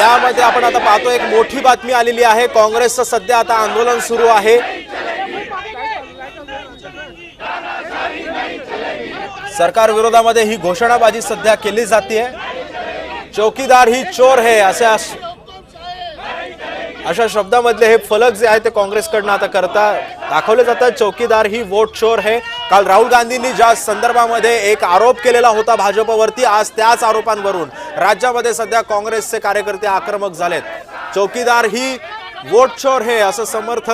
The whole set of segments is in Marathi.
यामध्ये आपण आता पाहतो एक मोठी बातमी आलेली आहे. काँग्रेसचं सध्या आता आंदोलन सुरू आहे. सरकार विरोधामध्ये ही घोषणाबाजी सध्या केली जाते चौकीदार ही चोर है असे अशा शब्दामधले हे फलक जे आहे ते काँग्रेसकडनं आता करता दाखवले जातात. चौकीदार ही वोट चोर है. काल राहुल गांधींनी ज्या संदर्भामध्ये एक आरोप केलेला होता भाजपवरती आज त्याच आरोपांवरून राज्यामध्ये सध्या काँग्रेसचे कार्यकर्ते आक्रमक झालेत. चौकीदार ही वोट चोर हे असं समर्थ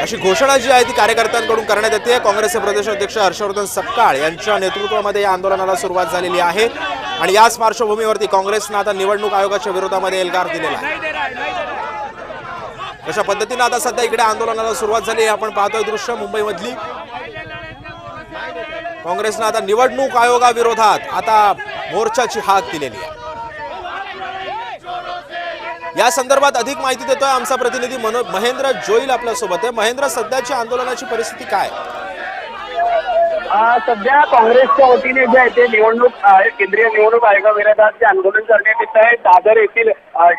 अशी घोषणा जी आहे ती कार्यकर्त्यांकडून करण्यात येते. काँग्रेसचे प्रदेशाध्यक्ष हर्षवर्धन सपकाळ यांच्या नेतृत्वामध्ये या आंदोलनाला सुरुवात झालेली आहे. आणि याच पार्श्वभूमीवरती काँग्रेसनं आता निवडणूक आयोगाच्या विरोधामध्ये एल्गार दिलेला आहे. अशा पद्धतीनं आता सध्या इकडे आंदोलनाला सुरुवात झाली आपण पाहतोय दृश्य मुंबईमधली. काँग्रेसनं आता निवडणूक आयोगाविरोधात आता मोर्चाची हाक दिलेली आहे. या संदर्भात अधिक माहिती देतोय आमचा प्रतिनिधी मनो महेंद्र जोईल आपल्यासोबत आहे. महेंद्र सध्याची आंदोलनाची परिस्थिती काय? सध्या काँग्रेसच्या वतीने जे आहे ते निवडणूक केंद्रीय निवडणूक आयोगाविरोधात जे आंदोलन करण्यात येत आहे दादर येथील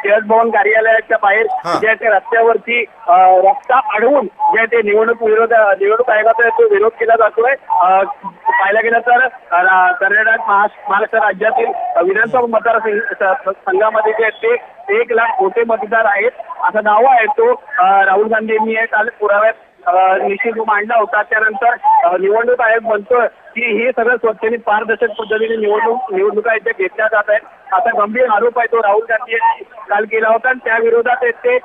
टिळक भवन कार्यालयाच्या बाहेर. जे आहे ते रस्त्यावरती रस्ता अडवून जे आहे ते निवडणूक विरोध निवडणूक आयोगाचा तो विरोध केला जातोय पाहायला गेलं तर कर्नाटक महाराष्ट्र राज्यातील विधानसभा मतदार संघामध्ये जे आहेत ते एक लाख मोठे मतदार आहेत असा दावा आहे तो राहुल गांधी यांनी काल पुराव्यात निशी निश्चित मांडला होता त्यानंतर निवडणूक आयोग म्हणतोय की हे सगळं स्वच्छतेने पारदर्शक पद्धतीने निवडणूक निवडणुका इथे घेतल्या जात आहेत. असा गंभीर आरोप आहे तो राहुल गांधी यांनी काल केला होता. आणि त्या विरोधात ते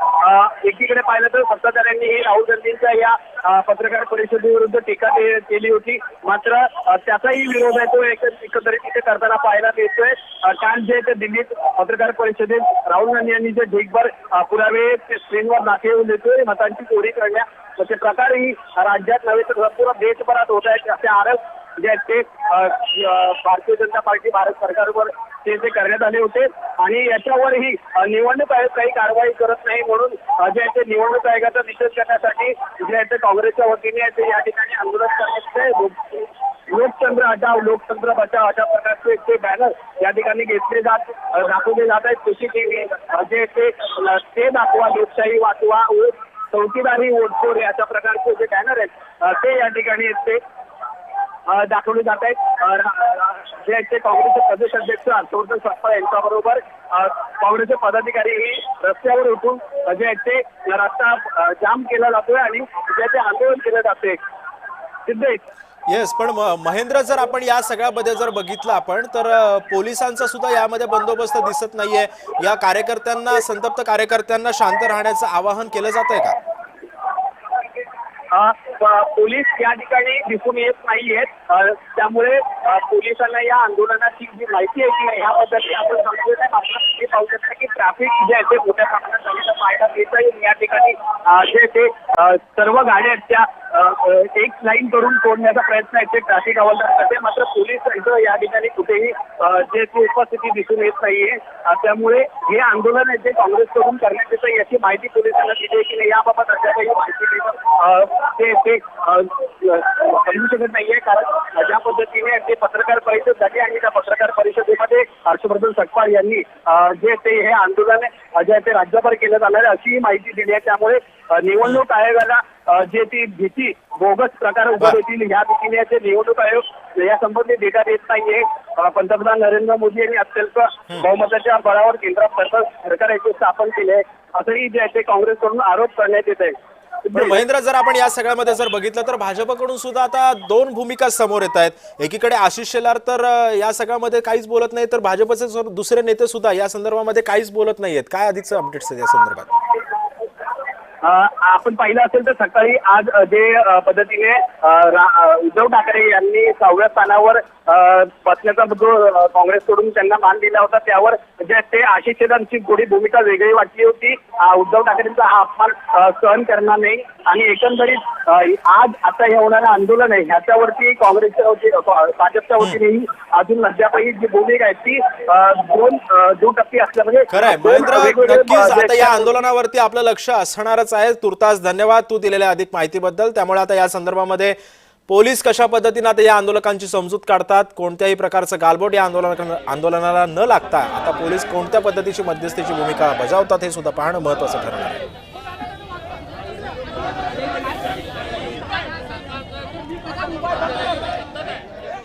एकीकडे पाहिलं तर सत्ताधाऱ्यांनी हे राहुल गांधींच्या या पत्रकार परिषदेविरुद्ध टीका केली होती. मात्र त्याचाही विरोध आहे तो एक- एकंदरीत इथे करताना पाहायला मिळतोय. काल जे ते दिल्लीत पत्रकार परिषदेत राहुल गांधी यांनी जे ढीकभर पुरावे स्क्रीनवर दाखवून देतोय मतांची चोरी करण्या प्रकारही राज्यात नव्हे तर संपूर्ण देशभरात होत आहेत. असे आरोप जे आहेत ते भारतीय जनता पार्टी भारत सरकारवर ते जे करण्यात आले होते आणि याच्यावरही निवडणूक आयोग काही कारवाई करत नाही म्हणून जे आहे ते निवडणूक आयोगाचा निषेध करण्यासाठी जे आहे ते काँग्रेसच्या वतीने ते या ठिकाणी आंदोलन करण्यात लोकतंत्र हटाव लोकतंत्र बचाव अशा प्रकारचे ते बॅनर या ठिकाणी घेतले जात दाखवले जात आहेत. सीसीटीव्ही जे ते ते दाखवा लोकशाही वाचवा व चौकीदारी वोटखोर अशा प्रकारचे जे बॅनर आहेत ते या ठिकाणी आहेत ते. दाखवले जात आहेत. अ, रा- रा- जे आहेत ते काँग्रेसचे प्रदेश अध्यक्ष हर्षवर्धन सपकाळ यांच्याबरोबर काँग्रेसचे पदाधिकारी ही रस्त्यावर उठून जे आहेत ते रस्ता जाम केला जातोय आणि जे आहे ते आंदोलन केलं जाते सिद्धेश. येस पण महेंद्र जर आपण या सगळ्यामध्ये जर बघितलं आपण तर पोलिसांचा सुद्धा यामध्ये बंदोबस्त दिसत नाहीये. या कार्यकर्त्यांना संतप्त कार्यकर्त्यांना शांत राहण्याचं आवाहन केलं जात आहे का पोलीस या ठिकाणी दिसून येत नाहीयेत. त्यामुळे पोलिसांना या आंदोलनाची जी माहिती आहे की याबद्दल आपण सांगतोय. मात्र हे पाहू शकता की ट्रॅफिक जे आहे ते मोठ्या प्रमाणात झालेलं पाहायला मिळत आहे. या ठिकाणी जे ते सर्व गाड्या आहेत त्या एक लाईन करून तोडण्याचा प्रयत्न आहे. ते ट्रॅफिक हवालदार करते. मात्र पोलीस इथं या ठिकाणी कुठेही जे ती उपस्थिती दिसून येत नाहीये. त्यामुळे हे आंदोलन आहे ते काँग्रेसकडून करण्यात येतं याची माहिती पोलिसांना दिली आहे की नाही याबाबत काही माहिती ते ते समजू शकत नाहीये कारण ज्या पद्धतीने ते पत्रकार परिषद झाली आणि त्या पत्रकार परिषदेमध्ये हर्षवर्धन सकपाळ यांनी जे ते हे आंदोलन जे आहे ते राज्यभर केलं जाणार आहे अशी माहिती दिली आहे. त्यामुळे निवडणूक आयोगाला जे ती भीती बोगस प्रकार उभं येतील या भीतीने ते निवडणूक आयोग या संबंधित डेटा देत नाहीये. पंतप्रधान नरेंद्र मोदी यांनी अत्यंत बहुमताच्या बळावर केंद्रात सरकार सरकार याचे स्थापन केले असंही जे आहे ते काँग्रेसकडून आरोप करण्यात येत आहे. पण महेंद्र जर आपण या सगळ्यामध्ये जर बघितलं तर भाजपकडून सुद्धा आता दोन भूमिका समोर येत आहेत. एकीकडे आशिष शेलार तर या सगळ्यामध्ये काहीच बोलत नाही तर भाजपचे दुसरे नेते सुद्धा या संदर्भामध्ये काहीच बोलत नाहीयेत. काय अधिकचं अपडेट्स आहेत या संदर्भात? आपण पाहिलं असेल तर सकाळी आज जे पद्धतीने उद्धव ठाकरे यांनी सहाव्या स्थानावर बसण्याचा जो काँग्रेसकडून त्यांना मान दिला होता त्यावर जे ते आशिष शेलारची थोडी भूमिका वेगळी वाटली होती. उद्धव ठाकरेंचा हा अपमान सहन करणार नाही. आणि एकंदरीत आज आता हे होणारं आंदोलन आहे. ह्याच्यावरती काँग्रेसच्या भाजपच्या वतीनेही अजून अद्यापही जी भूमिका आहे ती दोन दुटप्पी असल्यामुळे खरंय. दोन महेंद्र वेगवेगळे, नक्कीच अ, जे आता या आंदोलनावरती आपलं लक्ष असणारच आहे तुर्तास धन्यवाद तू दिलेल्या अधिक माहितीबद्दल. त्यामुळे आता या संदर्भामध्ये पोलीस कशा पद्धतीने आता या आंदोलकांची समजूत काढतात कोणत्याही प्रकारचं गालबोट या आंदोलन आंदोलनाला न लागता आता पोलीस कोणत्या पद्धतीची मध्यस्थीची भूमिका बजावतात हे सुद्धा पाहणं महत्वाचं ठरणार आहे.